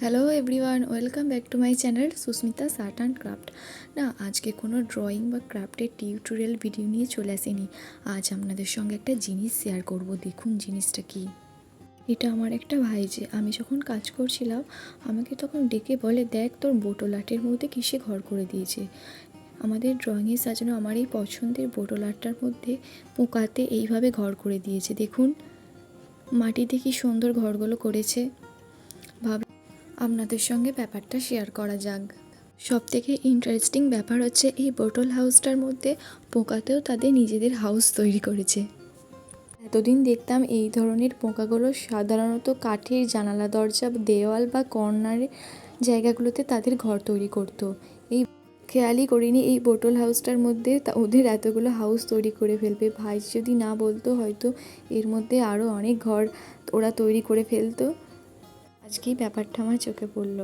Hello everyone welcome back to my channel Susmita art and craft না, আজকে কোনো drawing বা ক্রাফটের টিউটোরিয়াল ভিডিও নিয়ে চলে আসেনি। আজ আপনাদের সঙ্গে একটা জিনিস শেয়ার করব। দেখুন জিনিসটা কি। এটা আমার একটা ভাই যে, আমি যখন কাজ করছিলাম, আমাকে তখন ডেকে বলে, দেখ তোর বোটল আর্টের মধ্যে কিসে ঘর করে দিয়েছে? আমাদের ড্রয়িংয়ে সাজানো আমার এই পছন্দের বোটল আর্টটার মধ্যে পোকাতে এইভাবে ঘর করে দিয়েছে। দেখুন, মাটিতে কি সুন্দর ঘরগুলো করেছে। আপনাদের সঙ্গে ব্যাপারটা শেয়ার করা যাক। সব থেকে ইন্টারেস্টিং ব্যাপার হচ্ছে এই বোটল হাউসটার মধ্যে পোকাতেও তাদের নিজেদের হাউস তৈরি করেছে। এতদিন দেখতাম এই ধরনের পোকাগুলো সাধারণত কাঠের জানালা, দরজা, দেওয়াল বা কর্নারের জায়গাগুলোতে তাদের ঘর তৈরি করতো। এই খেয়ালই করিনি এই বোটল হাউসটার মধ্যে ওদের এতগুলো হাউস তৈরি করে ফেলবে। ভাই যদি না বলতো হয়তো এর মধ্যে আরও অনেক ঘর ওরা তৈরি করে ফেলতো। আজকেই ব্যাপারটা আমার চোখে পড়ল।